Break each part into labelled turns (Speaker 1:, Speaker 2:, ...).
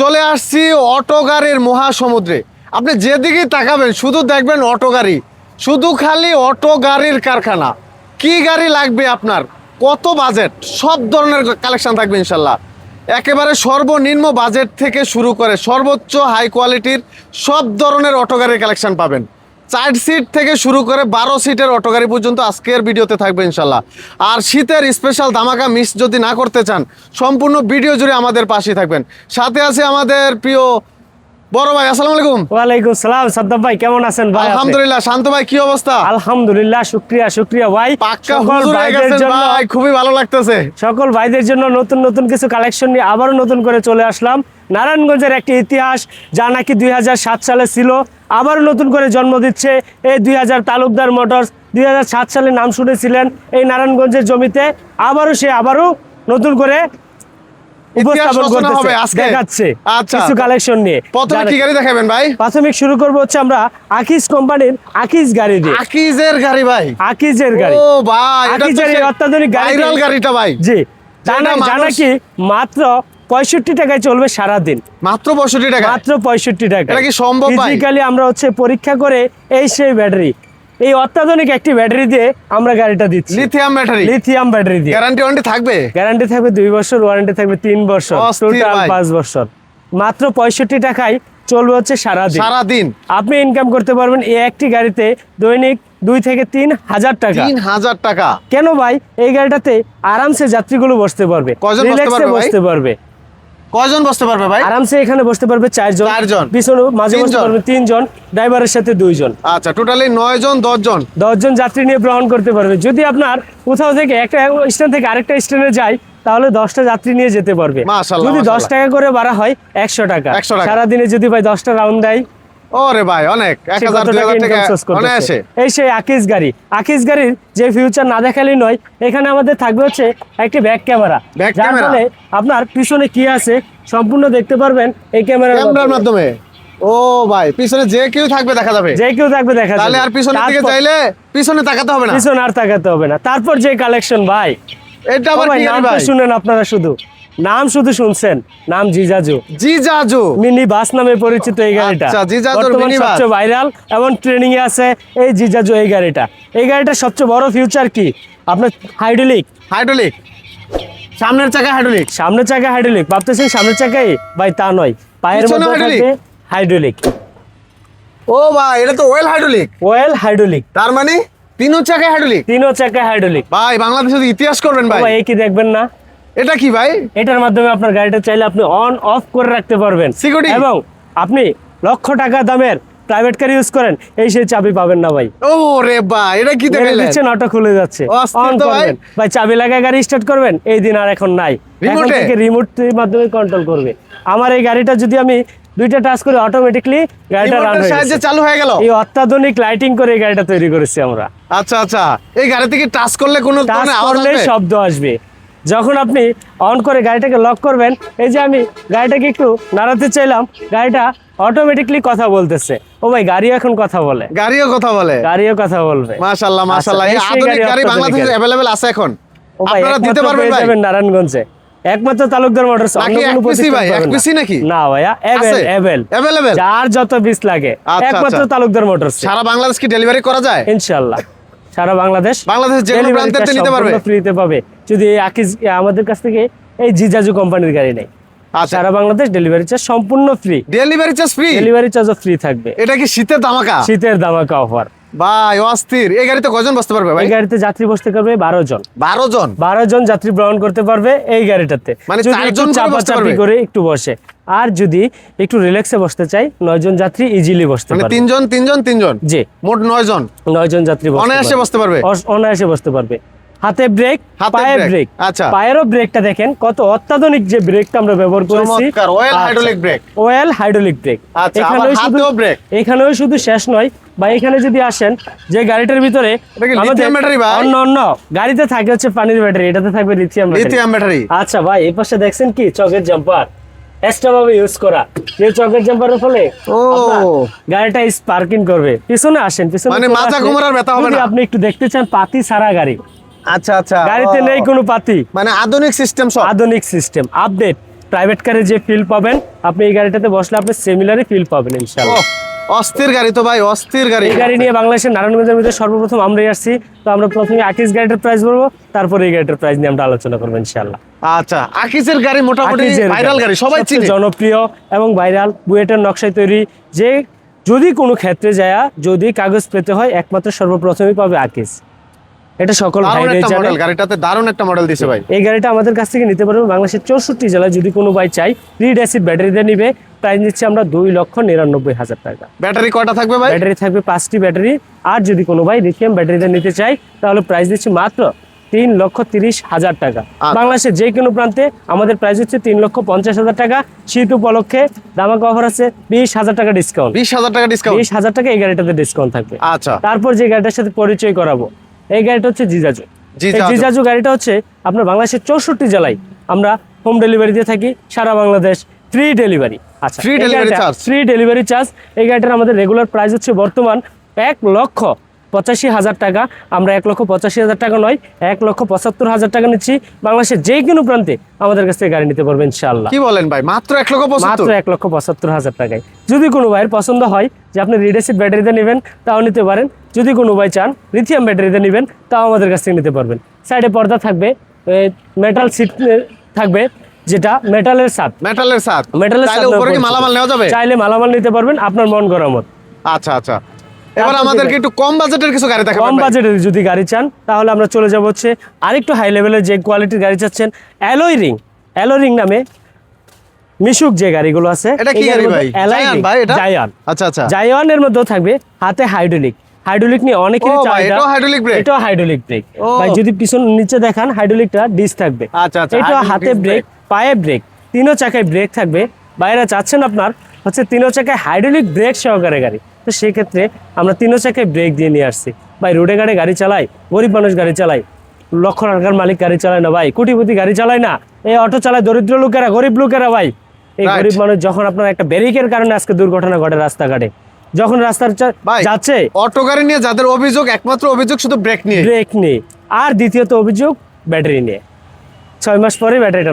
Speaker 1: চলে আসছি অটো গাড়ির মহাসমুদ্রে। আপনি যেদিকেই তাকাবেন, শুধু দেখবেন অটো গাড়ি। শুধু খালি অটো গাড়ির কারখানা। কি গাড়ি লাগবে আপনার? কত বাজেট? সব ধরনের কালেকশান থাকবে ইনশাল্লাহ। একেবারে সর্বনিম্ন বাজেট থেকে শুরু করে সর্বোচ্চ হাই কোয়ালিটির সব ধরনের অটো গাড়ির কালেকশান পাবেন। চার সিট থেকে শুরু করে বারো সিটের অটো গাড়ি পর্যন্ত আজকের ভিডিওতে থাকবে ইনশাল্লাহ আর শীতের স্পেশাল ধামাকা মিস যদি না করতে চান, সম্পূর্ণ ভিডিও জুড়ে আমাদের পাশেই থাকবেন। সাথে আছে আমাদের প্রিয় বড় ভাই আসসালামু আলাইকুম।
Speaker 2: ওয়ালাইকুম সালাম ভাই কেমন আছেন ভাই
Speaker 1: আলহামদুলিল্লাহ শান্ত ভাই কি অবস্থা?
Speaker 2: আলহামদুলিল্লাহ শুক্রিয়া শুক্রিয়া ভাই।
Speaker 1: পাক্কা হুজুর হয়ে গেছেন ভাই খুবই ভালো লাগতেছে।
Speaker 2: সকল ভাইদের জন্য নতুন নতুন কিছু কালেকশন নিয়ে আবারও নতুন করে চলে আসলাম। নারায়ণগঞ্জের একটি ইতিহাস যা নাকি দুই হাজার সাত সালে ছিল আবারও নতুন করে জন্ম দিচ্ছে। এই দুই হাজার তালুকদার মোটরস দুই হাজার সাত সালে নাম শুনেছিলেন এই নারায়ণগঞ্জের জমিতে। আবারও সে আবারও নতুন করে উপস্থাপন করতেছে
Speaker 1: আজকে।
Speaker 2: দেখাচ্ছে
Speaker 1: আচ্ছা।
Speaker 2: কিছু কালেকশন নিয়ে।
Speaker 1: প্রথমে কি গাড়ি দেখাবেন ভাই?
Speaker 2: প্রাথমিক শুরু করব হচ্ছে আমরা আকিজ কোম্পানির আকিজ গাড়ি দিয়ে।
Speaker 1: আকিজের গাড়ি ভাই।
Speaker 2: আকিজের গাড়ি।
Speaker 1: ও ভাই
Speaker 2: আকিজের অত্যাধুনিক গাড়ি
Speaker 1: ভাইরাল গাড়িটা ভাই।
Speaker 2: জি। জানা জানা কি মাত্র পঁয়ষট্টি টাকায় চলবে সারাদিন।
Speaker 1: মাত্র পঁয়ষট্টি টাকা
Speaker 2: মাত্র পঁয়ষট্টি টাকা
Speaker 1: এটা কি সম্ভব?
Speaker 2: ফিজিক্যালি আমরা হচ্ছে পরীক্ষা করে এই সেই ব্যাটারি এই অত্যাধুনিক একটি ব্যাটারি দিয়ে আমরা গাড়িটা দিচ্ছি।
Speaker 1: লিথিয়াম ব্যাটারি
Speaker 2: লিথিয়াম ব্যাটারি দিয়ে।
Speaker 1: গ্যারান্টি ওয়ারেন্টি থাকবে?
Speaker 2: গ্যারান্টি থাকবে দুই বছর ওয়ারেন্টি থাকবে তিন বছর টোটাল। পাঁচ বছর। মাত্র পঁয়ষট্টি টাকায় চলবে হচ্ছে সারাদিন।
Speaker 1: সারা দিন
Speaker 2: আপনি ইনকাম করতে পারবেন এই একটি গাড়িতে দৈনিক দুই থেকে তিন হাজার টাকা।
Speaker 1: তিন হাজার টাকা।
Speaker 2: কেন ভাই? এই গাড়িটাতে আরামসে যাত্রীগুলো বসতে পারবে।
Speaker 1: বসতে পারবে। কয়জন বসতে পারবে ভাই?
Speaker 2: আরামসে এখানে বসতে পারবে চারজন।
Speaker 1: চারজন।
Speaker 2: পিছনে মাঝে বসতে। পারবে তিনজন ড্রাইভারের সাথে দুইজন।
Speaker 1: আচ্ছা টোটালি নয় জন দশ জন
Speaker 2: দশজন যাত্রী নিয়ে ভ্রমণ করতে পারবে। যদি আপনার কোথাও থেকে একটা স্ট্যান্ড থেকে আরেকটা স্ট্যান্ডে যায় তাহলে দশটা যাত্রী নিয়ে যেতে পারবে। যদি দশ টাকা করে বাড়া হয় একশো টাকা।
Speaker 1: 100 টাকা।
Speaker 2: সারাদিনে যদি ভাই দশটা রাউন্ড দেয়
Speaker 1: ওরে ভাই অনেক।
Speaker 2: এই সেই আকিজ গাড়ি। আকিজ গাড়ির যে ফিউচার না দেখালেই নয় এখানে আমাদের থাকবে হচ্ছে একটি ব্যাক ক্যামেরা যার? ফলে আপনার পিছনে কি আছে সম্পূর্ণ দেখতে পারবেন এই ক্যামেরার
Speaker 1: মাধ্যমে। ও ভাই পিছনে যে কেউ থাকবে দেখা যাবে।
Speaker 2: যে কেউ থাকবে দেখা
Speaker 1: তাহলে
Speaker 2: যাবে।
Speaker 1: আর পিছনের দিকে চাইলে পিছনে তাকাতে হবে না।
Speaker 2: পিছনে আর তাকাতে হবে না। তারপর যে কালেকশন ভাই।
Speaker 1: এটা আবার কি ভাই?
Speaker 2: শুনেন আপনারা শুধু। নাম শুধু শুনছেন? নাম জিজাজু।
Speaker 1: জি জাজু
Speaker 2: মিনি বাস নামে পরিচিত এই গাড়িটা।
Speaker 1: আচ্ছা,
Speaker 2: বর্তমান সবচেয়ে ভাইরাল এবং ট্রেনিং এ আছে এই জিজাজু এই গাড়িটা। এই গাড়িটার সবচেয়ে বড় ফিউচার কি? আপনার হাইড্রোলিক
Speaker 1: হাইড্রোলিক সামনের চাকা হাইড্রোলিক
Speaker 2: সামনের চাকা হাইড্রোলিক ভাবতেছেন সামনের চাকাই? ভাই তা নয়। পায়ের মধ্যে হাইড্রোলিক
Speaker 1: ও ভাই এটা তো ওয়েল হাইড্রোলিক
Speaker 2: ওয়েল হাইড্রোলিক
Speaker 1: তার মানে তিনও চাকা হাইড্রোলিক
Speaker 2: তিনও চাকা হাইড্রোলিক
Speaker 1: ভাই বাংলাদেশে তো ইতিহাস করবেন ভাই।
Speaker 2: ভাই এই কি দেখবেন না?
Speaker 1: এটা কি ভাই?
Speaker 2: এটার মাধ্যমে আপনার গাড়িটা চাইলে আপনি অন অফ করে রাখতে পারবেন।
Speaker 1: Security?
Speaker 2: এবং আপনি লক্ষ টাকা দামের প্রাইভেট কার ইউজ করেন এই সেই চাবি পাবেন না ভাই।
Speaker 1: ও রে ভাই এটা কি দেখাইলেন
Speaker 2: দিচ্ছেন অটো খুলে যাচ্ছে। অন
Speaker 1: তো ভাই।
Speaker 2: করবেন। ভাই চাবি লাগায় গাড়ি স্টার্ট করবেন এই দিন আর এখন নাই। এখন থেকে রিমোট মাধ্যমে কন্ট্রোল করবে। আমার এই গাড়িটা যদি আমি দুইটা টাচ করে অটোমেটিকলি গাড়িটা রান হয়ে
Speaker 1: সাহায্যে চালু হয়ে গেল?
Speaker 2: এই অত্যাধুনিক লাইটিং করে এই গাড়িটা তৈরি করেছি আমরা।
Speaker 1: আচ্ছা আচ্ছা। এই গাড়ি থেকে টাচ করলে কোনো
Speaker 2: টাচ করলে শব্দ আসবে। যখন আপনি অন করে গাড়িটাকে লক করবেন এই যে আমি গাড়িটাকে একটু নাড়াতে চাইলাম গাড়িটা অটোমেটিকলি কথা বলতেছে। ও ভাই গাড়ি এখন কথা বলে।
Speaker 1: গাড়িও কথা বলে।
Speaker 2: গাড়িও কথা বলবে।
Speaker 1: মাশাআল্লাহ মাশাআল্লাহ। এই
Speaker 2: আচ্ছা, এই সেই
Speaker 1: আধুনিক
Speaker 2: গাড়ি,
Speaker 1: বাংলাদেশে। অ্যাভেলেবেল আছে এখন।
Speaker 2: ভাই
Speaker 1: আপনারা দিতে পারবেন ভাই।
Speaker 2: নারায়ণগঞ্জে। একমাত্র তালুকদার মোটরস
Speaker 1: নাকি এক পিসি ভাই, এক পিসি নাকি?
Speaker 2: না ভাইয়া এভেল
Speaker 1: আছে?
Speaker 2: এভেল যার যত বিস লাগে
Speaker 1: আচ্ছা,
Speaker 2: একমাত্র
Speaker 1: আচ্ছা।
Speaker 2: তালুকদার মোটরস।
Speaker 1: সারা বাংলাদেশ কি ডেলিভারি করা যায়?
Speaker 2: ইনশাআল্লাহ। সারা বাংলাদেশ
Speaker 1: বাংলাদেশের যে কোনো প্রান্তে নিতে পারবে?
Speaker 2: ফ্রিতে পাবে। যদি আকিজ আমাদের কাছ থেকে এই জিজাজু কোম্পানির গাড়ি নেই
Speaker 1: আচ্ছা।
Speaker 2: সারা বাংলাদেশ ডেলিভারি চার্জ সম্পূর্ণ free
Speaker 1: delivery charge free
Speaker 2: delivery চার্জও ফ্রি থাকবে।
Speaker 1: এটা কি শীতের ধামাকা?
Speaker 2: শীতের দামাকা অফার
Speaker 1: ভাই অস্থির। এই গাড়িতে কজন বসতে পারবে ভাই?
Speaker 2: এই গাড়িতে যাত্রী বসতে পারবে বারো জন।
Speaker 1: বারো জন?
Speaker 2: বারো জন যাত্রী ভ্রমণ করতে পারবে এই গাড়িটাতে।
Speaker 1: মানে চারজন
Speaker 2: চাপাচাপি করে একটু বসে। আর যদি একটু রিল্যাক্সে বসতে চাই নয় জন যাত্রী ইজিলি বসতে
Speaker 1: মানে
Speaker 2: পারবে।
Speaker 1: তিনজন তিনজন তিনজন?
Speaker 2: জি।
Speaker 1: মোট নয় জন
Speaker 2: নয় জন যাত্রী বসতে
Speaker 1: অনায়াসে বসতে পারবে?
Speaker 2: অনায়াসে বসতে পারবে। হাতে ব্রেক পায়ের
Speaker 1: ব্রেক,
Speaker 2: ব্রেক
Speaker 1: আচ্ছা।
Speaker 2: পায়েরও ব্রেকটা দেখেন কত অত্যাধুনিক যে ব্রেকটা আমরা ব্যবহার করেছি
Speaker 1: oil hydraulic brake।
Speaker 2: Oil hydraulic brake
Speaker 1: আচ্ছা, আবার হাতেও brake।
Speaker 2: এখানেও শুধু শেষ নয় বা এখানে যদি আসেন যে গাড়িটার ভিতরে? অন্য অন্য গাড়িতে থাকে হচ্ছে পানির ব্যাটারি এটাতে থাকবে লিথিয়াম
Speaker 1: লিথিয়াম ব্যাটারি
Speaker 2: আচ্ছা ভাই এই পাশে দেখছেন কি চকের জাম্পার এক্সট্রা ভাবে ইউজ করা যে চকের জাম্পারের ফলে
Speaker 1: ও।
Speaker 2: গাড়িটা স্পার্কিং করবে পিছনে আসেন পিছনে
Speaker 1: মানে মাথা
Speaker 2: আসলে
Speaker 1: ব্যথা হবে না।
Speaker 2: আপনি একটু দেখতে চান পাতি সারা গাড়ি
Speaker 1: আচ্ছা আচ্ছা।
Speaker 2: গাড়িতে নেই কোনো পাতি।
Speaker 1: মানে আধুনিক সিস্টেম সব।
Speaker 2: আধুনিক সিস্টেম আপডেট প্রাইভেট কারে যে ফিল পাবেন আপনি এই গাড়িটাতে বসলে আপনি সিমিলারই ফিল পাবেন ইনশাআল্লাহ।
Speaker 1: অস্থির গাড়ি তো ভাই অস্থির গাড়ি।
Speaker 2: এই গাড়ি নিয়ে বাংলাদেশের নারায়ণগঞ্জের মধ্যে সর্বপ্রথম আমরাই আসছি। তো আমরা প্রথমে আকিস গাড়িটার প্রাইস বলব তারপরে এই গাড়িটার প্রাইস নিয়ে আমরা আলোচনা করব ইনশাআল্লাহ।
Speaker 1: আচ্ছা আকিসের গাড়ি মোটামুটি ভাইরাল গাড়ি সবাই চিনে।
Speaker 2: জনপ্রিয় এবং ভাইরাল বুয়েটের নকশায় তৈরি যে যদি কোনো ক্ষেত্রে যায় যদি কাগজ পেতে হয় একমাত্র সর্বপ্রথমই পাবে আকিস। এটা সকল
Speaker 1: মডেল গাড়িটাতে দারুণ একটা মডেল দিছে ভাই।
Speaker 2: এই গাড়িটা আমাদের কাছ থেকে নিতে পারবে বাংলাদেশের চৌষট্টি জেলায় যদি কোনো ভাই চাই রিড অ্যাসিড ব্যাটারিতে নিবে। প্রাইস নিচ্ছি আমরা দুই লক্ষ নিরানব্বই হাজার টাকা।
Speaker 1: ব্যাটারি কয়টা থাকবে ভাই?
Speaker 2: ব্যাটারি থাকবে পাঁচটি ব্যাটারি। আর যদি কোনো ভাই লিথিয়াম ব্যাটারিতে নিতে চাই তাহলে প্রাইস দিচ্ছি মাত্র তিন লক্ষ তিরিশ হাজার টাকা।
Speaker 1: আচ্ছা।
Speaker 2: বাংলাদেশের যে কোনো প্রান্তে আমাদের প্রাইস হচ্ছে তিন লক্ষ পঞ্চাশ হাজার টাকা। শীত উপলক্ষে দামা কভার আছে বিশ হাজার টাকা ডিসকাউন্ট
Speaker 1: বিশ হাজার টাকা ডিসকাউন্ট
Speaker 2: বিশ হাজার টাকা এই গাড়িটাতে ডিসকাউন্ট থাকবে।
Speaker 1: আচ্ছা।
Speaker 2: তারপর যে গাড়িটার সাথে পরিচয় করাবো এই গাড়িটা হচ্ছে জিজাজু।
Speaker 1: জিজাজু।
Speaker 2: গাড়িটা হচ্ছে আপনার বাংলাদেশের চৌষট্টি জেলায় আমরা হোম ডেলিভারি দিয়ে থাকি সারা বাংলাদেশ ফ্রি ডেলিভারি আচ্ছা
Speaker 1: free delivery charge
Speaker 2: free delivery charge এই গাড়িটার আমাদের রেগুলার প্রাইস হচ্ছে বর্তমান এক লক্ষ পঁচাশি হাজার টাকা আমরা এক লক্ষ পঁচাশি হাজার টাকা নয় এক লক্ষ পঁচাত্তর হাজার টাকা নিচ্ছি। বাংলাদেশের যে কোনো প্রান্তে আমাদের কাছ থেকে গাড়ি নিতে পারবেন ইনশাআল্লাহ।
Speaker 1: কি বলেন ভাই? মাত্র এক লক্ষ
Speaker 2: মাত্র এক লক্ষ পঁচাত্তর হাজার টাকায়। যদি কোনো ভাইয়ের পছন্দ হয় যে আপনি রিড অ্যাসিড ব্যাটারিতে নেবেন তাও নিতে পারেন। যদি কোনো ভাই চান লিথিয়াম ব্যাটারিতে নেবেন তাও আমাদের কাছ থেকে নিতে পারবেন। সাইডে পর্দা থাকবে মেটাল সিট থাকবে যেটা মেটালের সাথ
Speaker 1: মেটালের সাথ
Speaker 2: মেটালের
Speaker 1: কি মালামাল নেওয়া যাবে?
Speaker 2: চাইলে মালামাল নিতে পারবেন আপনার মন গরমত
Speaker 1: আচ্ছা আচ্ছা। এবার আমাদেরকে একটু কম বাজেটের কিছু গাড়ি দেখাবেন
Speaker 2: কম বাজেটের যদি গাড়ি চান তাহলে আমরা চলে যাব হচ্ছে আরেকটু হাই লেভেলের যে কোয়ালিটির গাড়ি চাচ্ছেন অ্যালোই রিং অ্যালোই রিং নামে মিশুক যে গাড়িগুলো আছে
Speaker 1: এটা কি গাড়ি ভাই?
Speaker 2: মধ্যে
Speaker 1: জায়ান ভাই এটা?
Speaker 2: জায়ান
Speaker 1: আচ্ছা আচ্ছা।
Speaker 2: জায়ানের মধ্যেও থাকবে হাতে হাইড্রোলিক হাইড্রোলিক নিয়ে অনেকেরই চাহিদা
Speaker 1: এটাও hydraulic brake?
Speaker 2: এটাও হাইড্রোলিক ব্রেক ভাই যদি পিছন নিচে দেখান হাইড্রোলিকটা ডিস থাকবে।
Speaker 1: আচ্ছা, আচ্ছা,
Speaker 2: এটা হাতে ব্রেক পায়ে ব্রেক তিনও চাকায় ব্রেক থাকবে। বাইরে চাচ্ছেন আপনার হচ্ছে তিনও চাকায় হাইড্রোলিক ব্রেক সহকারে গাড়ি। তো সেক্ষেত্রে আমরা তিনও চাকায় ব্রেক দিয়ে নিয়ে আসছি। ভাই রোডে গাড়ি গাড়ি চালাই গরিব মানুষ গাড়ি চালাই লক্ষ টাকার মালিক গাড়ি চালায় না ভাই কোটিপতি গাড়ি চালায় না। এই অটো চালায় দরিদ্র লোকেরা গরিব লোকেরা ভাই। এই গরিব মানুষ যখন আপনার একটা ব্রেকের কারণে আজকে দুর্ঘটনা ঘটে রাস্তাঘাটে যখন রাস্তার যাচ্ছে
Speaker 1: অটো গাড়ি নিয়ে যাদের অভিযোগ একমাত্র অভিযোগ শুধু ব্রেক নিয়ে।
Speaker 2: ব্রেক নিয়ে। আর দ্বিতীয়ত অভিযোগ ব্যাটারি নিয়ে। ছয় মাস পরে ব্যাটারিটা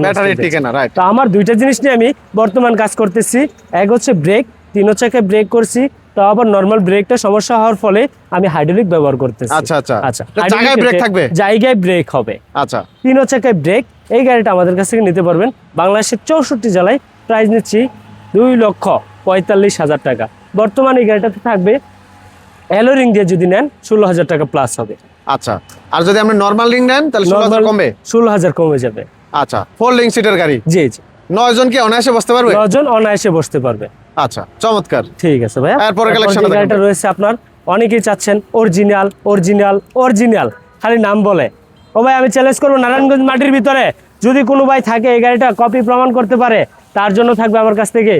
Speaker 2: তো আমার দুইটা জিনিস নিয়ে আমি বর্তমান কাজ করতেছি। এক হচ্ছে ব্রেক তিন হচ্ছে ব্রেক করছি। তো আবার নর্মাল ব্রেকটা সমস্যা হওয়ার ফলে আমি হাইড্রোলিক ব্যবহার করতেছি।
Speaker 1: আচ্ছা, আচ্ছা।
Speaker 2: আচ্ছা
Speaker 1: জায়গায়
Speaker 2: এ
Speaker 1: থাকবে?
Speaker 2: জায়গায় ব্রেক হবে।
Speaker 1: আচ্ছা।
Speaker 2: তিন হচ্ছে ব্রেক এই গাড়িটা আমাদের কাছ থেকে নিতে পারবেন। বাংলাদেশের চৌষট্টি জেলায় প্রাইস নিচ্ছি দুই লক্ষ পঁয়তাল্লিশ হাজার টাকা। বর্তমানে এই গাড়িটাতে থাকবে অ্যালোরিং দিয়ে যদি নেন ষোলো হাজার টাকা প্লাস হবে।
Speaker 1: আচ্ছা। আর যদি আপনি নর্মাল রিং নেন তাহলে ষোলো হাজার কমবে?
Speaker 2: ষোলো হাজার কমে যাবে।
Speaker 1: আচ্ছা ফোর ফোল্ডিং সিটের গাড়ি?
Speaker 2: জি জি।
Speaker 1: নয় জন কি অনায়াসে বসতে পারবে?
Speaker 2: নজন অনায়াসে বসতে পারবে।
Speaker 1: আচ্ছা চমৎকার।
Speaker 2: ঠিক আছে ভাইয়া।
Speaker 1: এরপরে
Speaker 2: এরপর
Speaker 1: collection
Speaker 2: গাড়িটা রয়েছে আপনার অনেকেই চাচ্ছেন অরিজিনাল অরিজিনাল অরিজিনাল খালি নাম বলে। ও ভাই আমি চ্যালেঞ্জ করব নারায়ণগঞ্জ মাটির ভিতরে। যদি কোনো ভাই থাকে এই গাড়িটা কপি প্রমাণ করতে পারে তার জন্য থাকবে আমার কাছ থেকে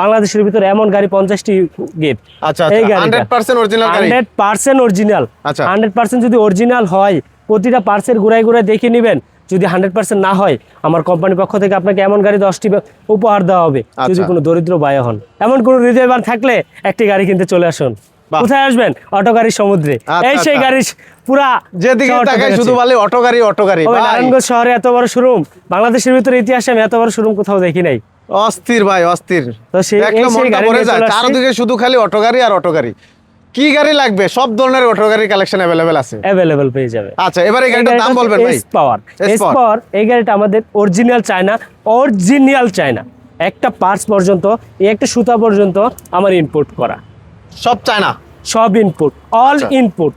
Speaker 2: বাংলাদেশের ভিতরে এমন গাড়ি পঞ্চাশটি গিফট।
Speaker 1: আচ্ছা
Speaker 2: এই
Speaker 1: হান্ড্রেড পার্সেন্ট গাড়ি।
Speaker 2: Hundred percent original. Hundred percent যদি অরিজিনাল হয় প্রতিটা পার্সের ঘুরাই ঘুরাই দেখে নেবেন। যদি হান্ড্রেড পার্সেন্ট না হয় আমার কোম্পানির পক্ষ থেকে আপনাকে এমন গাড়ি দশটি উপহার দেওয়া হবে যদি
Speaker 1: আচ্ছা।
Speaker 2: কোনো দরিদ্র বায় হন। এমন কোনো হৃদয়বান থাকলে একটি গাড়ি কিনতে চলে আসুন। কোথায় আসবেন? অটো গাড়ির সমুদ্রে।
Speaker 1: আচ্ছা,
Speaker 2: এই সেই
Speaker 1: আচ্ছা।
Speaker 2: গাড়ি পুরা
Speaker 1: যেদিকে তাকাই শুধু বলে অটো গাড়ি অটো গাড়ি। ভাই,
Speaker 2: নারায়ণগঞ্জ শহরে এত বড় শোরুম বাংলাদেশের ভিতরে ইতিহাসে আমি এত বড় শোরুম কোথাও দেখি নাই।
Speaker 1: অস্থির ভাই অস্থির।
Speaker 2: তো সেই-।
Speaker 1: চারদিকে শুধু খালি অটো গাড়ি আর অটো গাড়ি। কি গাড়ি লাগবে? সব ধরনের অটো গাড়ির কালেকশন অ্যাভেলেবেল আছে।
Speaker 2: অ্যাভেলেবেল পেয়ে যাবে।
Speaker 1: আচ্ছা এবার এই গাড়িটার দাম বলবেন ভাই।
Speaker 2: এস
Speaker 1: পাওয়ার
Speaker 2: এস পাওয়ার এই গাড়িটা আমাদের অরিজিনাল চায়না অরিজিনাল চায়না একটা পার্টস পর্যন্ত এই একটা সুতা পর্যন্ত আমার ইনপুট করা।
Speaker 1: সব চায় না
Speaker 2: সব ইনপুট অল। ইনপুট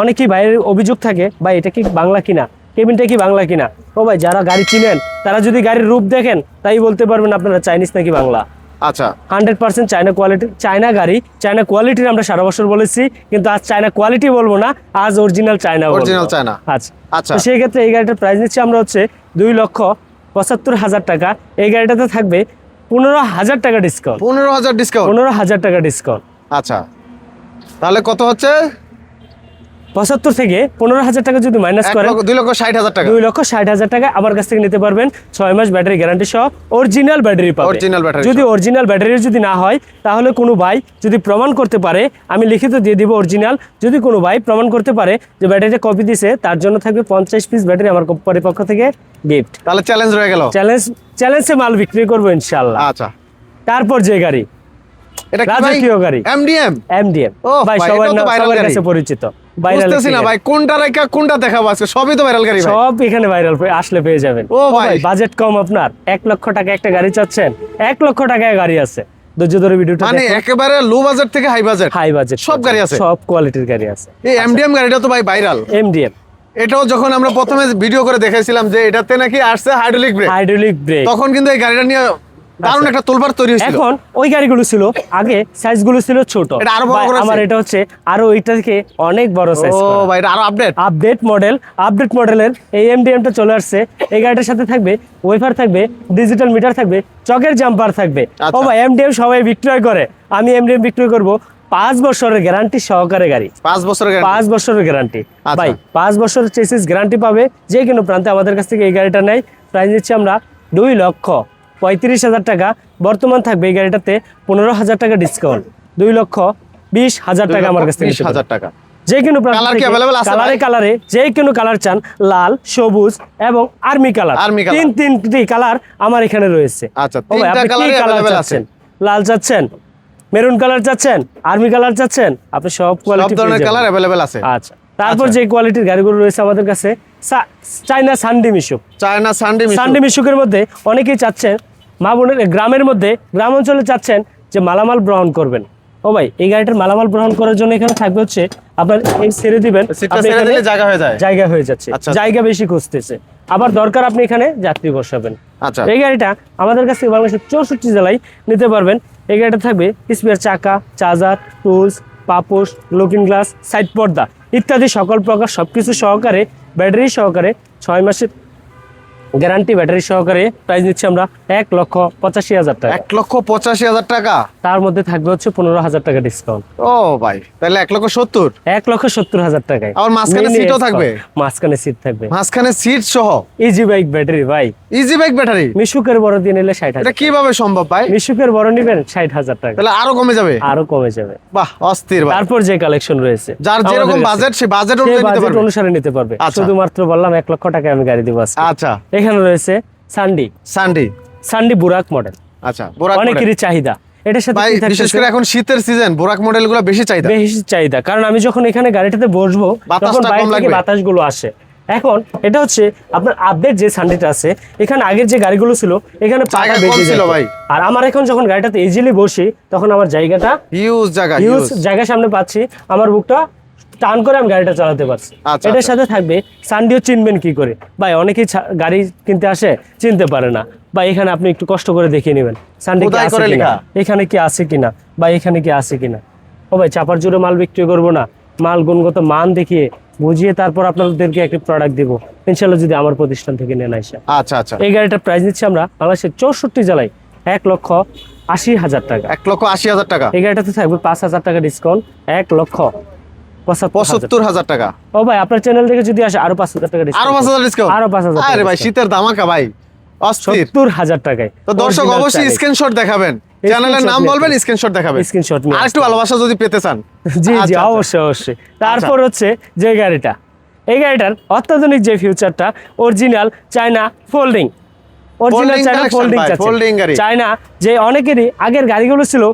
Speaker 2: অনেকেই বাইরের অভিযোগ থাকে ভাই এটা কি বাংলা কিনা? কেবিনটা কি বাংলা কিনা? ও ভাই যারা গাড়ি চিনেন তারা যদি গাড়ির রূপ দেখেন তাই বলতে পারবেন আপনারা চাইনিজ নাকি বাংলা।
Speaker 1: আচ্ছা।
Speaker 2: Hundred percent China quality China গাড়ি চায়না কোয়ালিটির আমরা সারা বছর বলেছি কিন্তু আজ চায়না কোয়ালিটি বলব না আজ অরিজিনাল চায়না।
Speaker 1: Original China.
Speaker 2: আচ্ছা।
Speaker 1: আচ্ছা।
Speaker 2: সেই ক্ষেত্রে এই গাড়িটার প্রাইস নিচ্ছি আমরা হচ্ছে দুই লক্ষ পঁচাত্তর হাজার টাকা। এই গাড়িটাতে থাকবে পনেরো হাজার টাকা ডিসকাউন্ট
Speaker 1: পনেরো হাজার ডিসকাউন্ট
Speaker 2: পনেরো হাজার টাকা ডিসকাউন্ট
Speaker 1: আচ্ছা। তাহলে কত হচ্ছে?
Speaker 2: পঁচাত্তর থেকে পনেরো হাজার টাকা যদি মাইনাস করেন
Speaker 1: দুই লক্ষ ষাট হাজার টাকা।
Speaker 2: দুই লক্ষ ষাট হাজার টাকা আমার কাছ থেকে নিতে পারবেন ছয় মাস ব্যাটারি গ্যারান্টি সহ অরিজিনাল ব্যাটারি পাবেন
Speaker 1: Original battery
Speaker 2: যদি অরিজিনাল ব্যাটারি যদি না হয় তাহলে কোনো ভাই যদি প্রমাণ করতে পারে আমি লিখিত দিয়ে দিব অরিজিনাল যদি কোনো ভাই প্রমাণ করতে পারে যে ব্যাটারিটা কপি দিছে তার জন্য থাকবে পঞ্চাশ পিস ব্যাটারি আমার কোম্পানির পক্ষ থেকে গিফট
Speaker 1: তাহলে চ্যালেঞ্জ রয়ে গেল।
Speaker 2: চ্যালেঞ্জ চ্যালেঞ্জে মাল বিক্রি করব ইনশাল্লাহ
Speaker 1: আচ্ছা।
Speaker 2: তারপর যে গাড়ি
Speaker 1: এটা কি
Speaker 2: রাজকীয় গাড়ি।
Speaker 1: এমডিএম
Speaker 2: এমডিএম
Speaker 1: ও,
Speaker 2: ভাই সবার কাছে পরিচিত।
Speaker 1: বুঝতেছি না ভাই কোনটা রেখা কোনটা দেখাবো আজকে? সবই তো ভাইরাল গাড়ি
Speaker 2: সব এখানে ভাইরাল আসলে পেয়ে যাবেন।
Speaker 1: ও ভাই।
Speaker 2: বাজেট কম আপনার। এক লক্ষ টাকা একটা গাড়ি চাচ্ছেন এক লক্ষ টাকায় গাড়ি আছে। ধৈর্য ধরে ভিডিওটা
Speaker 1: মানে একেবারে লো বাজেট থেকে হাই বাজেট
Speaker 2: হাই বাজেট
Speaker 1: সব গাড়ি আছে?
Speaker 2: সব কোয়ালিটির গাড়ি আছে।
Speaker 1: এই এমডিএম গাড়িটা তো ভাই ভাইরাল
Speaker 2: এমডিএম
Speaker 1: এটাও যখন আমরা প্রথমে ভিডিও করে দেখাইছিলাম যে এটাতে নাকি আসছে হাইড্রোলিক ব্রেক
Speaker 2: হাইড্রোলিক ব্রেক
Speaker 1: তখন কিন্তু এই গাড়িটা নিয়ে দারুণ একটা তোলবার তৈরি হয়েছিল।
Speaker 2: এখন ওই গাড়িগুলো ছিল আগে সাইজগুলো ছিল ছোট।
Speaker 1: এটা আরও বড় করেছে?
Speaker 2: আমার এটা হচ্ছে আরও ওইটা থেকে অনেক বড় সাইজ
Speaker 1: ও ভাই এটা আরও আপডেট
Speaker 2: আপডেট মডেল আপডেট মডেলের এই এমডিএমটা চলে আসছে। এই গাড়িটার সাথে থাকবে ওয়েফার থাকবে ডিজিটাল মিটার থাকবে চকের জাম্পার থাকবে। ও
Speaker 1: আচ্ছা।
Speaker 2: ভাই এমডিএম সবাই বিক্রয় করে। আমি এমডিএম বিক্রয় করব পাঁচ বছরের গ্যারান্টি সহকারে গাড়ি।
Speaker 1: পাঁচ বছরের
Speaker 2: পাঁচ বছরের গ্যারান্টি
Speaker 1: আচ্ছা।
Speaker 2: ভাই পাঁচ বছরের চেসিস গ্যারান্টি পাবে যে কোনো প্রান্তে আমাদের কাছ থেকে এই গাড়িটা নেয়। প্রাইস দিচ্ছি আমরা দুই লক্ষ। পঁয়ত্রিশ হাজার টাকা। বর্তমান থাকবে এই গাড়িটাতে পনেরো হাজার টাকা ডিসকাউন্ট দুই লক্ষ বিশ হাজার টাকা আমার কাছ থেকে
Speaker 1: হাজার টাকা।
Speaker 2: যে কোনো কালারে কালারে যে কোনো কালার চান লাল সবুজ এবং আর্মি কালার তিন তিনটি কালার আমার এখানে রয়েছে।
Speaker 1: আচ্ছা,
Speaker 2: কালার চাচ্ছেন? লাল চাচ্ছেন? মেরুন কালার চাচ্ছেন? আর্মি কালার চাচ্ছেন? আপনি সব কোয়ালিটি
Speaker 1: কালার অ্যাভেলেবেল আছে।
Speaker 2: আচ্ছা তারপর
Speaker 1: আচ্ছা।
Speaker 2: যে কোয়ালিটির গাড়িগুলো রয়েছে আমাদের কাছে সানডি মিশুক।
Speaker 1: চায়না সানডে
Speaker 2: সানডি মিশুকের মধ্যে অনেকেই চাচ্ছেন মা বোনের গ্রামের মধ্যে গ্রাম অঞ্চলে চাচ্ছেন যে মালামাল গ্রহণ করবেন। ও ভাই এই গাড়িটার মালামাল গ্রহণ করার জন্য এখানে থাকবে হচ্ছে আপনার এই ছেড়ে দিবেন
Speaker 1: জায়গা হয়ে যায়।
Speaker 2: জায়গা হয়ে যাচ্ছে
Speaker 1: আচ্ছা।
Speaker 2: জায়গা বেশি খুঁজতেছে। আবার দরকার আপনি এখানে যাত্রী বসাবেন।
Speaker 1: আচ্ছা।
Speaker 2: এই গাড়িটা আমাদের কাছে বাংলাদেশের চৌষট্টি জেলায় নিতে পারবেন। এই গাড়িটা থাকবে স্পেয়ার চাকা চার্জার টুলস পাপোশ লুকিং গ্লাস সাইড পর্দা ইত্যাদি সকল প্রকার সবকিছু সহকারে ব্যাটারি সহকারে ছয় মাসের গ্যারান্টি ব্যাটারি সহকারে প্রাইস নিচ্ছি আমরা এক লক্ষ পঁচাশি হাজার টাকা।
Speaker 1: এক লক্ষ পঁচাশি হাজার টাকা?
Speaker 2: তার মধ্যে থাকবে হচ্ছে পনেরো হাজার টাকা ডিসকাউন্ট
Speaker 1: ও ভাই তাহলে এক লক্ষ সত্তর?
Speaker 2: এক লক্ষ সত্তর হাজার টাকায়।
Speaker 1: আবার মাঝখানে সিটও থাকবে?
Speaker 2: মাঝখানে সিট থাকবে।
Speaker 1: মাঝখানে সিট সহ?
Speaker 2: ইজি বাইক ব্যাটারি ভাই।
Speaker 1: ইজি বাইক ব্যাটারি
Speaker 2: মিশুকের বড় দিয়ে নিলে ষাট
Speaker 1: এটা
Speaker 2: হাজার
Speaker 1: কীভাবে সম্ভব ভাই?
Speaker 2: মিশুকের বড় নিবেন ষাট হাজার টাকা।
Speaker 1: তাহলে আরও কমে যাবে?
Speaker 2: আরও কমে যাবে।
Speaker 1: বাহ অস্থির ভাই।
Speaker 2: তারপর যে কালেকশন রয়েছে।
Speaker 1: যার যেরকম বাজেট সে বাজেট
Speaker 2: সে
Speaker 1: অনুযায়ী নিতে
Speaker 2: বাজেট
Speaker 1: পারবে।
Speaker 2: অনুসারে নিতে পারবে।
Speaker 1: আচ্ছা।
Speaker 2: শুধুমাত্র বললাম এক লক্ষ টাকায় আমি গাড়ি দিব
Speaker 1: আচ্ছা।
Speaker 2: এখানে রয়েছে সানডি
Speaker 1: সানডে
Speaker 2: সানডি বুরাক মডেল
Speaker 1: আচ্ছা বোরাক।
Speaker 2: অনেকেরই চাহিদা। এটার সাথে
Speaker 1: বিশেষ করে এখন শীতের সিজন বোরাক মডেলগুলো বেশি চাহিদা।
Speaker 2: বেশি চাহিদা। কারণ আমি যখন এখানে গাড়িটাতে বসবো তখন বাইরে থেকে। বাতাসগুলো আসে। এখন এটা হচ্ছে আপনার আপডেট যে সানডিটা আছে এখানে আগের যে গাড়িগুলো ছিল এখানে
Speaker 1: জায়গা
Speaker 2: বেঁচে
Speaker 1: ছিল ভাই।
Speaker 2: আর আমার এখন যখন গাড়িটাতে ইজিলি বসি তখন আমার জায়গাটা
Speaker 1: হিউজ জায়গা
Speaker 2: হিউজ জায়গা সামনে পাচ্ছি। আমার বুকটা টান করে আমি গাড়িটা চালাতে পারছি।
Speaker 1: আচ্ছা,
Speaker 2: এটার
Speaker 1: আচ্ছা।
Speaker 2: সাথে থাকবে সানডিও চিনবেন কি করে? ভাই অনেকেই গাড়ি কিনতে আসে চিনতে পারে না। বা এখানে আপনি একটু কষ্ট করে দেখিয়ে নেবেন সানডি কি আছে কিনা। এখানে কি আছে কিনা? বা এখানে কি আছে কিনা? ও ভাই চাপার জোরে মাল বিক্রি করব না। মাল গুণগত মান দেখিয়ে বুঝিয়ে তারপর আপনাদেরকে একটি প্রোডাক্ট দিব। ইনশাল্লাহ যদি আমার প্রতিষ্ঠান থেকে নেন আসে
Speaker 1: আচ্ছা আচ্ছা।
Speaker 2: এই গাড়িটার প্রাইস নিচ্ছি আমরা বাংলাদেশের চৌষট্টি জেলায় এক লক্ষ আশি হাজার টাকা।
Speaker 1: এক লক্ষ আশি হাজার টাকা।
Speaker 2: এই গাড়িটাতে থাকবে পাঁচ হাজার টাকা ডিসকাউন্ট এক লক্ষ পঁচাত্তর হাজার।
Speaker 1: টাকা।
Speaker 2: ও ভাই আপনার চ্যানেল থেকে যদি আসে আরও পাঁচ হাজার টাকা আরও
Speaker 1: পাঁচ হাজার ডিসকাউন্ট
Speaker 2: আরও পাঁচ হাজার
Speaker 1: আরে ভাই শীতের দামাকা ভাই।
Speaker 2: সত্তর হাজার টাকায়।
Speaker 1: তো দর্শক অবশ্যই স্ক্রিনশট দেখাবেন। চ্যানেলের নাম বলবেন স্ক্রিনশট দেখাবেন।
Speaker 2: স্ক্রিনশট
Speaker 1: আর একটু ভালোবাসা যদি পেতে চান।
Speaker 2: জি জি। অবশ্যই অবশ্যই। তারপর হচ্ছে যে গাড়িটা। এই গাড়িটার অত্যাধুনিক যে ফিউচারটা original China folding original China folding
Speaker 1: গাড়ি।
Speaker 2: চায়না যে অনেকেরই আগের গাড়িগুলো ছিল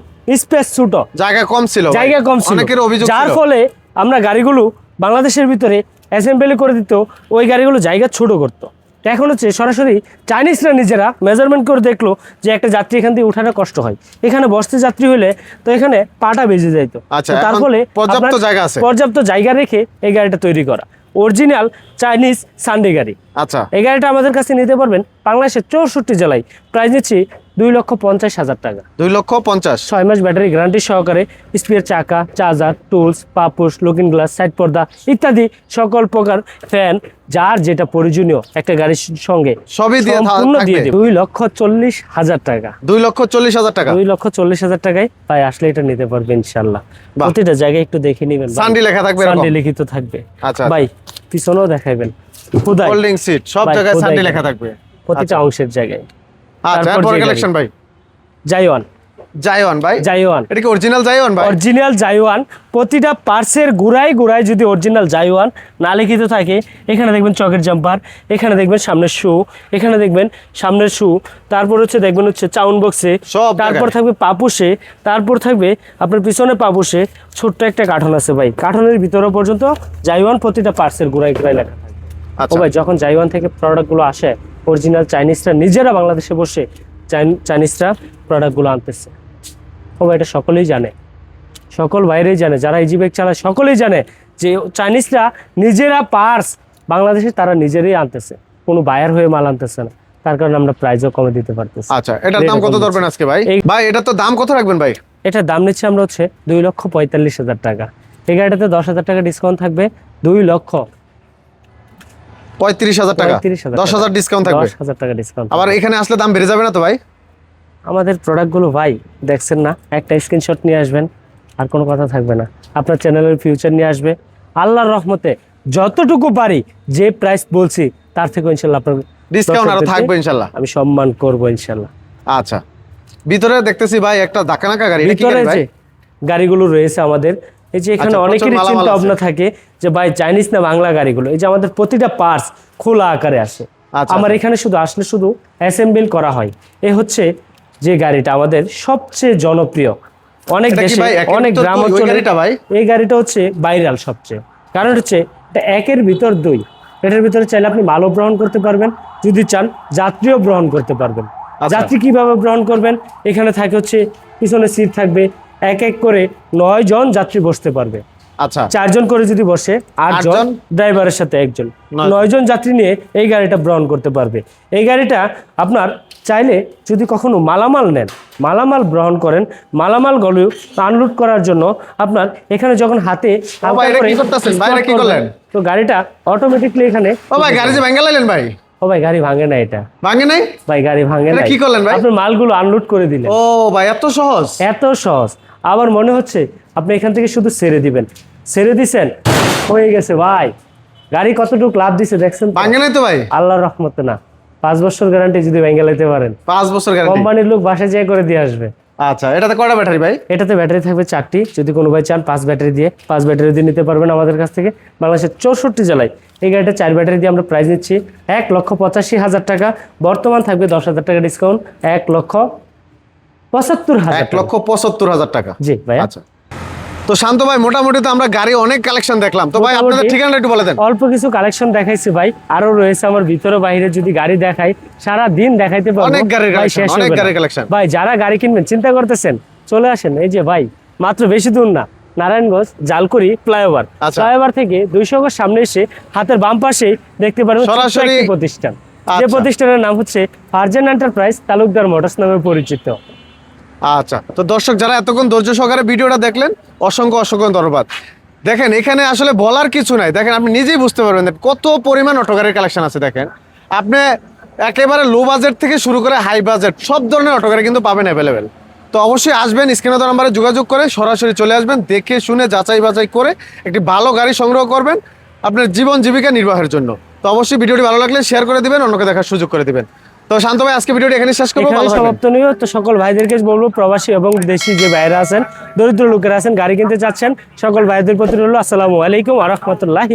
Speaker 2: স্পেস ছোট
Speaker 1: জায়গা কম ছিল
Speaker 2: জায়গা কম ছিল।
Speaker 1: অনেকের অভিযোগ
Speaker 2: যার ফলে আমরা গাড়িগুলো বাংলাদেশের ভিতরে অ্যাসেম্বলি করে দিত ওই গাড়িগুলো জায়গা ছোট করতো। এখন হচ্ছে সরাসরি চাইনিজরা নিজেরা মেজারমেন্ট করে দেখল যে একটা যাত্রী এখান থেকে উঠানো কষ্ট হয়। এখানে বসতে যাত্রী হলে তো এখানে পাটা বেজে যাইতো।
Speaker 1: আচ্ছা,
Speaker 2: তার ফলে
Speaker 1: পর্যাপ্ত জায়গা আছে।
Speaker 2: পর্যাপ্ত জায়গা রেখে এই গাড়িটা তৈরি করা। অরিজিনাল চাইনিজ সানডে গাড়ি।
Speaker 1: আচ্ছা।
Speaker 2: এই গাড়িটা আমাদের কাছে নিতে পারবেন বাংলাদেশের চৌষট্টি জেলায়। প্রাইস নিচ্ছি দুই লক্ষ পঞ্চাশ হাজার টাকা।
Speaker 1: দুই লক্ষ পঞ্চাশ।
Speaker 2: ছয় মাস ব্যাটারি গ্যারান্টি সহকারে স্পিয়ার চাকা চার্জার টুলস পাপুস লুকিং গ্লাস সাইড পর্দা ইত্যাদি সকল প্রকার ফ্যান যার যেটা প্রয়োজনীয় একটা গাড়ির সঙ্গে
Speaker 1: সবই দিয়ে
Speaker 2: সম্পূর্ণ দিয়ে? দেবে। দুই লক্ষ চল্লিশ হাজার টাকা।
Speaker 1: দুই লক্ষ চল্লিশ হাজার টাকা।
Speaker 2: দুই লক্ষ চল্লিশ হাজার টাকায় ভাই আসলে এটা নিতে পারবে ইনশাল্লাহ প্রতিটা জায়গায় একটু দেখে নেবেন।
Speaker 1: সানডি লেখা থাকবে এরকম?
Speaker 2: লিখিত থাকবে।
Speaker 1: আচ্ছা,
Speaker 2: ভাই পিছনেও দেখাইবেন। খুদাই।
Speaker 1: হোল্ডিং সিট সব জায়গায় সানডি লেখা থাকবে।
Speaker 2: প্রতিটা অংশের জায়গায়।
Speaker 1: আচ্ছা এরপর কালেকশন ভাই?
Speaker 2: জাইওয়ান
Speaker 1: ভাই?
Speaker 2: জাইওয়ান
Speaker 1: এটা কি অরিজিনাল জায়ওয়ান ভাই?
Speaker 2: অরিজিনাল জাইওয়ান প্রতিটা পার্সের গুড়ায় গুড়ায় যদি অরিজিনাল জাইওয়ান না লিখিত থাকে এখানে দেখবেন চকের জাম্পার এখানে দেখবেন সামনের শু এখানে দেখবেন সামনের শু তারপর হচ্ছে দেখবেন হচ্ছে চাউন বক্সে তারপর। থাকবে পাপুসে তারপর থাকবে আপনার পিছনে পাপুসে ছোট্ট একটা কাঠন আছে ভাই। কাঠনের ভিতরে পর্যন্ত জাইওয়ান প্রতিটা পার্সের গুড়ায় গুড়ায় লেখা থাকে। ও
Speaker 1: আচ্ছা
Speaker 2: ভাই যখন জাইওয়ান থেকে প্রোডাক্টগুলো আসে অরিজিনাল চাইনিজরা নিজেরা বাংলাদেশে বসে চাইন- চাইনিজরা প্রোডাক্টগুলো আনতেছে। ও এটা সকলেই জানে। সকল বাইরেই জানে যারা ইজি বাইক চালায় সকলেই জানে যে চাইনিজরা নিজেরা পার্স বাংলাদেশে তারা নিজেরাই আনতেছে। কোনো বায়ার হয়ে মাল আনতেছে না। তার কারণে আমরা প্রাইজও কমে দিতে পারতেছি।
Speaker 1: আচ্ছা এটার দাম কত। ধরবেন আজকে ভাই? ভাই এটা তো দাম কত রাখবেন ভাই?
Speaker 2: এটার দাম নিচ্ছে আমরা হচ্ছে দুই লক্ষ পঁয়তাল্লিশ হাজার টাকা। এই গাড়িটাতে দশ হাজার টাকা ডিসকাউন্ট থাকবে। দুই লক্ষ
Speaker 1: পঁয়ত্রিশ হাজার টাকা। দশ হাজার ডিসকাউন্ট থাকবে।
Speaker 2: দশ হাজার টাকা ডিসকাউন্ট
Speaker 1: আবার এখানে আসলে দাম বেড়ে যাবে না তো ভাই?
Speaker 2: আমাদের প্রোডাক্টগুলো ভাই দেখছেন না? একটা স্ক্রিনশট নিয়ে আসবেন আর কোনো কথা থাকবে না। আপনার চ্যানেলের ফিউচার নিয়ে আসবে। আল্লাহর রহমতে যতটুকু পারি যে প্রাইস বলছি তার থেকে ইনশাল্লাহ আপনার
Speaker 1: ডিসকাউন্ট
Speaker 2: আরও
Speaker 1: থাকবে ইনশাল্লাহ।
Speaker 2: আমি সম্মান করব ইনশাল্লাহ।
Speaker 1: আচ্ছা। ভিতরে দেখতেছি ভাই একটা গাড়ি।
Speaker 2: ভিতরে
Speaker 1: ভাই?
Speaker 2: গাড়িগুলো রয়েছে আমাদের এই যে এখানে
Speaker 1: আচ্ছা,
Speaker 2: অনেকেরই চিন্তা ভাবনা থাকে যে ভাই চাইনিজ না বাংলা গাড়িগুলো? এই যে আমাদের প্রতিটা পার্টস খোলা আকারে আসে।
Speaker 1: আচ্ছা,
Speaker 2: আমার এখানে শুধু আসলে শুধু অ্যাসেম্বল করা হয়। এ হচ্ছে যে গাড়িটা আমাদের সবচেয়ে জনপ্রিয়। অনেক দেশে অনেক গ্রাম অঞ্চলে? এই গাড়িটা হচ্ছে ভাইরাল সবচেয়ে। কারণ হচ্ছে এটা একের ভিতর দুই। এটার ভিতরে চাইলে আপনি মালও গ্রহণ করতে পারবেন। যদি চান যাত্রীও গ্রহণ করতে পারবেন।
Speaker 1: আচ্ছা।
Speaker 2: যাত্রী কীভাবে গ্রহণ করবেন? এখানে থাকে হচ্ছে পিছনে সিট থাকবে এক এক করে নয় জন যাত্রী বসতে পারবে।
Speaker 1: আচ্ছা।
Speaker 2: চারজন করে যদি বসে আটজন? ড্রাইভারের সাথে একজন।
Speaker 1: নয়জন।
Speaker 2: যাত্রী নিয়ে এই গাড়িটা গ্রহণ করতে পারবে। এই গাড়িটা আপনার চাইলে যদি কখনো মালামাল নেন মালামাল গ্রহণ করেন মালামাল গলু আনলোড করার জন্য আপনার এখানে যখন হাতে তো গাড়িটা অটোমেটিকলি এখানে
Speaker 1: ও ভাই গাড়ি ভাই?
Speaker 2: ও ভাই গাড়ি ভাঙে না এটা।
Speaker 1: ভাঙে নাই?
Speaker 2: ভাই গাড়ি ভাঙে না
Speaker 1: কি করলেন ভাই?
Speaker 2: আপনি মালগুলো আনলোড করে দিলেন।
Speaker 1: ও ভাই এত সহজ?
Speaker 2: এত সহজ। আবার মনে হচ্ছে আপনি এখান থেকে শুধু ছেড়ে দিবেন। ছেড়ে দিছেন? হয়ে গেছে ভাই। গাড়ি কতটুকু লাভ দিছে দেখছেন?
Speaker 1: ভাঙে তো ভাই।
Speaker 2: আল্লাহর রহমতে না। পাঁচ বছর গ্যারান্টি যদি ভেঙে লাইতে পারেন।
Speaker 1: পাঁচ বছর গ্যারান্টি
Speaker 2: কোম্পানির লোক বাসায় যেয়ে করে দিয়ে আসবে।
Speaker 1: আচ্ছা এটাতে কয়টা ব্যাটারি ভাই?
Speaker 2: এটাতে ব্যাটারি থাকবে চারটি। যদি কোনো ভাই চান পাঁচ ব্যাটারি দিয়ে পাঁচ ব্যাটারি দিয়ে নিতে পারবেন আমাদের কাছ থেকে। বাংলাদেশের চৌষট্টি জেলায় এই গাড়িটা চার ব্যাটারি দিয়ে আমরা প্রাইস নিচ্ছি। এক লক্ষ পঁচাশি হাজার টাকা। বর্তমান থাকবে দশ হাজার টাকা ডিসকাউন্ট এক লক্ষ পঁচাত্তর হাজার
Speaker 1: এক লক্ষ পঁচাত্তর হাজার টাকা।
Speaker 2: জি ভাইয়া।
Speaker 1: আচ্ছা। তো শান্ত ভাই মোটামুটি তো আমরা গাড়ি অনেক কালেকশন দেখলাম। তো ভাই আপনাদের ঠিকানাটা একটু বলে দেন।
Speaker 2: অল্প কিছু কালেকশন দেখাইছি ভাই। আরও রয়েছে আমার ভিতরে বাইরে যদি গাড়ি দেখাই সারা দিন দেখাইতে পারব।
Speaker 1: অনেক গাড়ির
Speaker 2: ভাই, শেষ
Speaker 1: অনেক
Speaker 2: হবে না।
Speaker 1: গাড়ির collection।
Speaker 2: ভাই যারা গাড়ি কিনবেন চিন্তা করতেছেন চলে আসেন। এই যে ভাই মাত্র বেশি দূর না। নারায়ণগঞ্জ জালকুড়ি ফ্লাইওভার।
Speaker 1: আচ্ছা।
Speaker 2: ফ্লাইওভার থেকে দুইশো গজ সামনে এসে হাতের বাম পাশে দেখতে পারবেন
Speaker 1: সরাসরি-
Speaker 2: প্রতিষ্ঠান। যে
Speaker 1: আচ্ছা।
Speaker 2: প্রতিষ্ঠানের নাম হচ্ছে ফার্জেন এন্টারপ্রাইজ তালুকদার মোটরস নামে পরিচিত।
Speaker 1: আচ্ছা তো দর্শক যারা এতক্ষণ ধৈর্য সহকারে ভিডিওটা দেখলেন, অসংখ্য অসংখ্য ধন্যবাদ। দেখেন, এখানে আসলে বলার কিছু নাই। দেখেন, আপনি নিজেই বুঝতে পারবেন কত পরিমাণ অটো গাড়ির কালেকশন আছে, দেখেন। আপনি একেবারে লো বাজেট থেকে শুরু করে হাই বাজেট সব ধরনের অটো গাড়ি কিন্তু পাবেন অ্যাভেলেবেল তো অবশ্যই আসবেন, স্ক্রিনে তো নাম্বারে যোগাযোগ করে সরাসরি চলে আসবেন, দেখে শুনে যাচাই বাছাই করে একটি ভালো গাড়ি সংগ্রহ করবেন আপনার জীবন জীবিকা নির্বাহের জন্য। তো অবশ্যই ভিডিওটি ভালো লাগলে শেয়ার করে দিবেন, অন্যকে দেখার সুযোগ করে দিবেন। তো শান্ত ভাই আজকে ভিডিওটি এখানে শেষ করব
Speaker 2: এখানে
Speaker 1: ভালো
Speaker 2: সমাপ্ত নিয়ে তো সকল ভাইদেরকে বলব প্রবাসী এবং দেশি যে ভাইরা আছেন দরিদ্র লোকেরা আছেন গাড়ি কিনতে চাচ্ছেন সকল ভাইদের প্রতি রইল আসসালামু আলাইকুম আ রহমতুল্লাহি